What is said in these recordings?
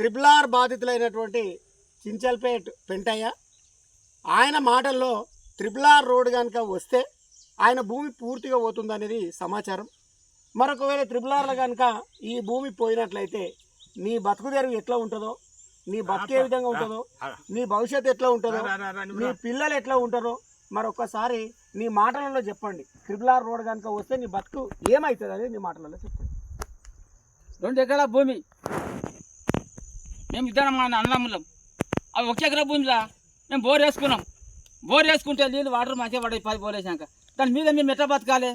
Triple R బాధితులైనటువంటి చించల్పేట్ పెంటయ్య ఆయన మాటల్లో త్రిబుల్ ఆర్ రోడ్ కనుక వస్తే ఆయన భూమి పూర్తిగా పోతుందనేది సమాచారం. మరొకవేళ త్రిబుల్ ఆర్లో కనుక ఈ భూమి పోయినట్లయితే నీ బతుకు తెరువు ఎట్లా ఉంటుందో నీ బతుకు ఏ విధంగా ఉంటుందో నీ భవిష్యత్తు ఎట్లా ఉంటుందో నీ పిల్లలు ఎట్లా ఉంటారో మరొకసారి నీ మాటలలో చెప్పండి. త్రిబుల్ ఆర్ రోడ్ కనుక వస్తే నీ బతుకు ఏమవుతుంది అనేది నీ మాటలలో చెప్పండి. రెండు ఎకరాల భూమి. మేము ఇద్దరం మా అన్నదమ్ములం. అవి ఒక ఎకరా భూమిలా మేము బోర్ వేసుకున్నాం. బోర్ వేసుకుంటే నీళ్ళు వాటర్ మంచిగా పడే పది బోర్ వేసాక దాని మీద మేము ఎట్లా బతకాలి.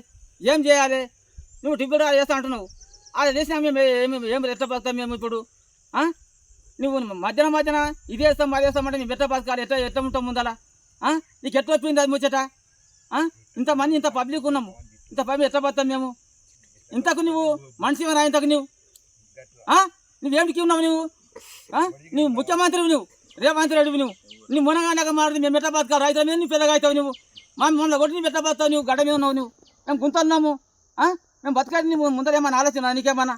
ఏం చేయాలి? నువ్వు టిఫిన్ వేస్తా అంటున్నావు. అది చేసినా మేము ఏమి ఏమి ఎట్లా బతుకుతాం మేము ఇప్పుడు? నువ్వు మధ్యాహ్నం మధ్యన ఇది వేస్తాం అది వేస్తామంటే మేము ఎట్లా బతకాలి. ఎట్లా ఎట్లా ఉంటాం ముందల? నీకు ఎట్లా వచ్చింది అది ముచ్చట? ఇంతమంది ఇంత పబ్లిక్ ఉన్నాము. ఇంత పబ్లిక్ ఎట్లా బతాం మేము? ఇంతకు నువ్వు మనిషి రా ఇంతకు నువ్వు? నువ్వేమిటికి ఉన్నావు నువ్వు? నువ్వు ముఖ్యమంత్రి నువ్వు రేవంత్ రెడ్డివి నువ్వు. నువ్వు మునగానక మారుతుంది మేము ఎట్లా బతకాలి? రైతుల మీద నువ్వు పెద్దగా అవుతావు నువ్వు. మా మొన్న కొట్టి నువ్వు ఎట్లా బతావు నువ్వు? గడ్డ మీద ఉన్నావు నువ్వు. మేము గుంతున్నాము. మేము బతకాలి నువ్వు ముందరేమన్నా ఆలోచన నీకేమన్నా?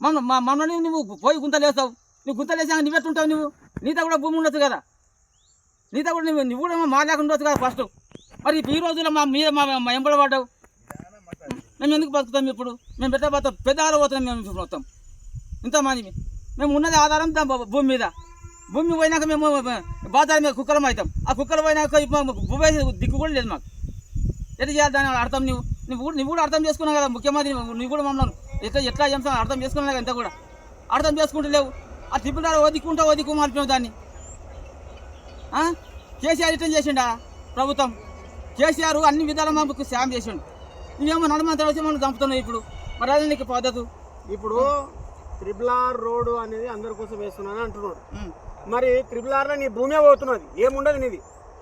మన మా మమ్మల్ని నువ్వు పోయి గుంతలేస్తావు నువ్వు గుంతలేసాక నువ్వెట్టుంటావు నువ్వు నీతో కూడా భూమి ఉండొచ్చు కదా? నీతో కూడా నువ్వు నువ్వు కూడా మా లేకుండా ఉండొచ్చు కదా ఫస్ట్ మరి ఈ రోజుల్లో మా మీద మా మా పడ్డావు. మేము ఎందుకు బతుకుతాం ఇప్పుడు? మేము పెద్ద పెద్ద ఆడ పోతున్నాం మేము ఇప్పుడు మొత్తం. ఇంతమంది మేము ఉన్నది ఆధారం భూమి మీద. భూమి పోయినాక మేము బాధార మీద కుక్కలం అవుతాం. ఆ కుక్కలు పోయినాక ఇప్పుడు భూమి దిక్కు కూడా లేదు మాకు. ఎట్లా చేయాలి దాని అర్థం నువ్వు నువ్వు కూడా నువ్వు కూడా అర్థం చేసుకున్నావు కదా ముఖ్యమంత్రి నువ్వు కూడా మమ్మల్ని ఎట్లా ఎట్లా చేస్తావు అర్థం చేసుకున్నావు కదా ఇంత కూడా. అర్థం చేసుకుంటలేవు ఆ తిప్పుదారు వదికుంటా వదికు మార్పినావు దాన్ని. కేసీఆర్ ఇట్లా చేసిండా ప్రభుత్వం? కేసీఆర్ అన్ని విధాల మాకు సాయం చేసిండు. నువ్వేమో నడమంత్ర వచ్చి మనం చంపుతున్నావు ఇప్పుడు. మరి అది నీకు పద్ధతి? ఇప్పుడు త్రిబుల్ ఆర్ రోడ్ అనేది అందరి కోసం వేస్తున్నాను అంటున్నాడు. మరి త్రిబుల్ ఆర్లో నీ భూమే పోతున్నది ఏముండదు నీది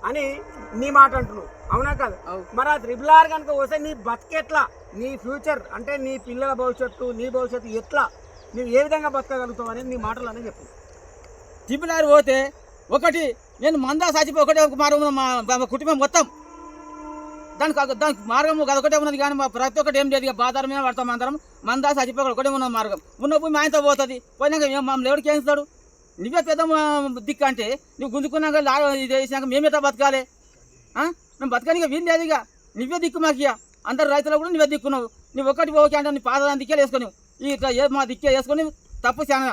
అని నీ మాట అంటున్నావు అవునా కాదు. మరి ఆ త్రిబుల్ ఆర్ కనుక వస్తే నీ బతికెట్లా నీ ఫ్యూచర్ అంటే నీ పిల్లల భవిష్యత్తు నీ భవిష్యత్తు ఎట్లా? నువ్వు ఏ విధంగా బతకగలుగుతావు అనేది నీ మాటలు అనేది చెప్పు. తిప్పులారు పోతే ఒకటి నేను మందా చచ్చిపోయి ఒకటే ఒక మార్గం మా మా కుటుంబం మొత్తం దానికి దానికి మార్గం అదొకటే ఉన్నది కానీ మా ప్రతి ఒక్కటి ఏం లేదు ఇక మీద పడతాం అందరం. మందా చచ్చిపోయి ఒకటే ఉన్నది మార్గం. ఉన్న భూమి ఆయనతో పోతుంది. పోయినాక మమ్మల్ని ఎవరికి వేస్తాడు నువ్వే పెద్ద మా దిక్కు అంటే నువ్వు గుంజుకున్నాక లా ఇది వేసినాక మేము బతకాలి? మేము బతకనిక వీలు లేదు ఇక. నువ్వే దిక్కు మాకు ఇక. అందరు రైతులు కూడా నువ్వే దిక్కున్నావు. నువ్వు ఒకటి ఓకే అంటే నీ పాదాన్ని దిక్కే వేసుకొని ఈ ఇట్లా ఏ- మా దిక్కే వేసుకొని తప్పు చాలా